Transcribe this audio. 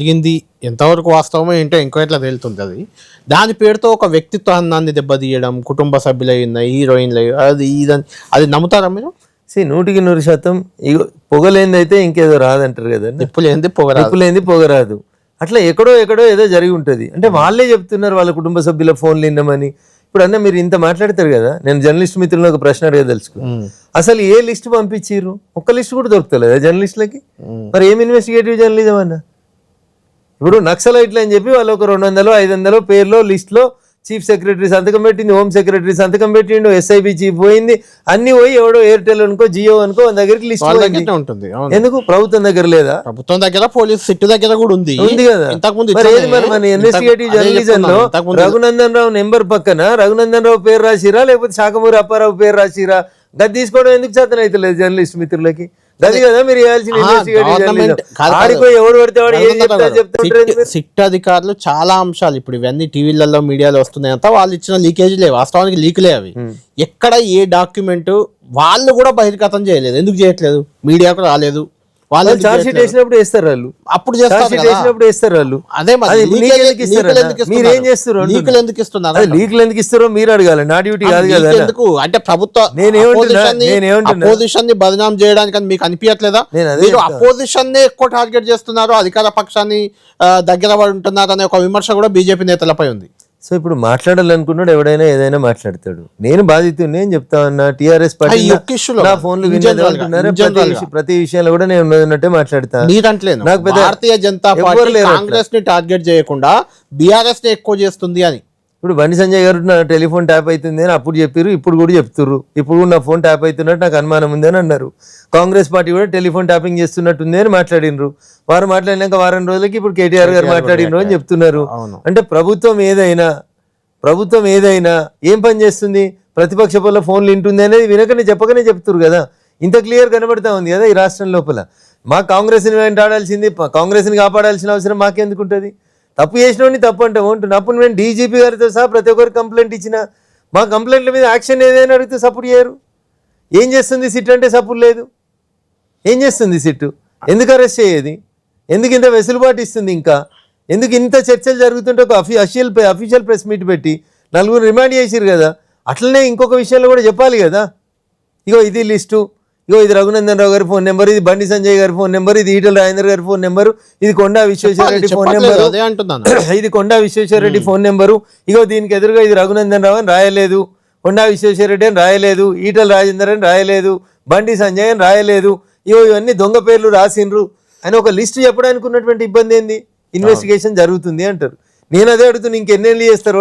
జరిగింది ఎంతవరకు వాస్తవమో ఏంటో ఎంక్వైరీలో తేలుతుంది అది. దాని పేరుతో ఒక వ్యక్తిత్వాన్ని దెబ్బతీయడం కుటుంబ సభ్యులైన హీరోయిన్లు అది ఇదని అది నమ్ముతారా మీరు? సి నూటికి నూరు శాతం ఇగో పొగలేందైతే ఇంకేదో రాదంటారు కదండి నిప్పులు ఏంది పొగరా నిప్పులేంది పొగ రాదు అట్లా ఎక్కడో ఎక్కడో ఏదో జరిగి ఉంటుంది. అంటే వాళ్ళే చెప్తున్నారు వాళ్ళ కుటుంబ సభ్యుల ఫోన్లు విన్నామని ఇప్పుడు అన్న మీరు ఇంత మాట్లాడతారు కదా నేను జర్నలిస్ట్ మిత్రులను ఒక ప్రశ్న అడగదలుచుకో అసలు ఏ లిస్ట్ పంపించారు ఒక్క లిస్ట్ కూడా దొరుకుతలేదా జర్నలిస్టులకి. మరి ఏం ఇన్వెస్టిగేటివ్ జర్నలిజం అన్న? ఇప్పుడు నక్సలైట్లు అని చెప్పి వాళ్ళు ఒక రెండు వందలు ఐదు వందలు పేర్లో లిస్ట్లో చీఫ్ సెక్రటరీ సంతకం పెట్టింది హోమ్ సెక్రటరీ సంతకం పెట్టిండు ఎస్ఐబి చీఫ్ పోయింది అన్ని పోయి ఎవడో ఎయిర్టెల్ అనుకో జియో అనుకో దగ్గరికి లిస్ట్ ఉంటుంది ఎందుకు? ప్రభుత్వం దగ్గర లేదా? ప్రభుత్వం దగ్గర పోలీస్ సిట్టు దగ్గర కూడా ఉంది. ఉంది కదా. మరి మన ఇన్వెస్టిగేటివ్ జర్నలిజం లో? రఘునందన్ రావు నెంబర్ పక్కన రఘునందన్ రావు పేరు రాసిరా? లేకపోతే శాఖమూరి అప్పారావు పేరు రాసిరా? గది తీసుకోవడం ఎందుకు చేతన అవుతలేదు జర్నలిస్ట్ మిత్రులకి? కదా మీరు చేయాల్సిన సిట్ అధికారులు చాలా అంశాలు. ఇప్పుడు ఇవన్నీ టీవీలలో మీడియాలో వస్తున్నాయి అంతా వాళ్ళు ఇచ్చిన లీకేజీలే వాస్తవానికి లీకులే అవి. ఎక్కడ ఏ డాక్యుమెంట్ వాళ్ళు కూడా బహిర్గతం చేయలేదు. ఎందుకు చేయట్లేదు? మీడియాకు రాలేదు. వాళ్ళు చార్జ్ షీట్? వేసినప్పుడు వేస్తారు వాళ్ళు అప్పుడు చేస్తారు. వేసినప్పుడు వేస్తారు వాళ్ళు అదే మరి ఏం చేస్తారు? లీకులు ఎందుకు ఇస్తున్నారు లీకులు ఎందుకు ఇస్తారో మీరు అడగాలి నా డ్యూటీ కాదు కదా. ఎందుకు అంటే ప్రభుత్వ? అపోజిషన్ని బదనాం చేయడానికి మీకు అనిపించట్లేదా మీరు. అపోజిషన్ నే ఎక్కువ టార్గెట్ చేస్తున్నారు అధికార పక్షాన్ని దగ్గర పడి ఉంటున్నారు అనే ఒక విమర్శ కూడా బీజేపీ నేతలపై ఉంది సో ఇప్పుడు మాట్లాడాలనుకున్నాడు ఎవడైనా ఏదైనా మాట్లాడతాడు. నేను బాధితుడు నేను చెప్తా ఉన్నా టిఆర్ఎస్ పార్టీ నా. ఫోన్లు ప్రతి విషయంలో కూడా నేను ఉన్నట్టే మాట్లాడతా. మీరంటలేను నాకు భారతీయ జనతా పార్టీ. కాంగ్రెస్ని టార్గెట్ చేయకుండా బీఆర్ఎస్ని ఎక్కువ చేస్తుంది అని. ఇప్పుడు బండి సంజయ్ గారు నా టెలిఫోన్ ట్యాప్ అవుతుంది అని అప్పుడు చెప్పారు ఇప్పుడు కూడా చెప్తుర్రు. ఇప్పుడు కూడా నా ఫోన్ ట్యాప్ అవుతున్నట్టు నాకు అనుమానం ఉంది అని అన్నారు. కాంగ్రెస్ పార్టీ కూడా టెలిఫోన్ ట్యాపింగ్ చేస్తున్నట్టుంది అని మాట్లాడినరు వారు మాట్లాడినాక వారం రోజులకి ఇప్పుడు కేటీఆర్ గారు మాట్లాడినరు అని చెప్తున్నారు. అంటే ప్రభుత్వం ఏదైనా ప్రభుత్వం ఏదైనా ఏం పని చేస్తుంది? ప్రతిపక్ష వల్ల ఫోన్లు వింటుంది అనేది వినకనే చెప్పకనే చెప్తున్నారు కదా. ఇంత క్లియర్ కనబడతా ఉంది కదా ఈ రాష్ట్రం లోపల. మా కాంగ్రెస్ని వెంటాడాల్సింది కాంగ్రెస్ని కాపాడాల్సిన అవసరం మాకెందుకు ఉంటుంది? తప్పు చేసినోడిని తప్పు అంటే ఉంటున్నా అప్పుడు నేను డీజీపీ గారితో సహా ప్రతి ఒక్కరు కంప్లైంట్ ఇచ్చిన. మా కంప్లైంట్ల మీద యాక్షన్ ఏదైనా అడిగితే సపోర్ట్ చేయరు. ఏం చేస్తుంది సిట్ అంటే సపోర్ట్ లేదు. ఏం చేస్తుంది సిట్టు ఎందుకు అరెస్ట్ చేయేది? ఎందుకు ఇంత వెసులుబాటు ఇస్తుంది ఇంకా? ఎందుకు ఇంత చర్చలు జరుగుతుంటే ఒక అఫీ అఫీషియల్ అఫీషియల్ ప్రెస్ మీట్ పెట్టి నలుగురు రిమాండ్ చేసిరు కదా. అట్లనే ఇంకొక విషయంలో కూడా చెప్పాలి కదా. ఇగో ఇది లిస్టు. ఇగో ఇది రఘునందన్ రావు గారి ఫోన్ నెంబర్ ఇది బండి సంజయ్ గారి ఫోన్ నెంబర్ ఇది ఈటల రాజేంద్ర గారి ఫోన్ నెంబర్ ఇది కొండా విశ్వేశ్వర రెడ్డి ఫోన్ నెంబర్. ఇది కొండా విశ్వేశ్వర రెడ్డి ఫోన్ నెంబరు. ఇగో దీనికి ఎదురుగా ఇది రఘునందన్ రావు అని రాయలేదు. కొండా విశ్వేశ్వర రెడ్డి అని రాయలేదు. ఈటల రాజేందర్ అని రాయలేదు. బండి సంజయ్ అని రాయలేదు. ఇగో ఇవన్నీ దొంగ పేర్లు రాసిండ్రు అని ఒక లిస్ట్ చెప్పడానికి ఉన్నటువంటి ఇబ్బంది ఏంది? ఇన్వెస్టిగేషన్ జరుగుతుంది అంటారు. నేను అదే అడుగుతున్నా ఇంకెన్నేళ్ళు చేస్తారు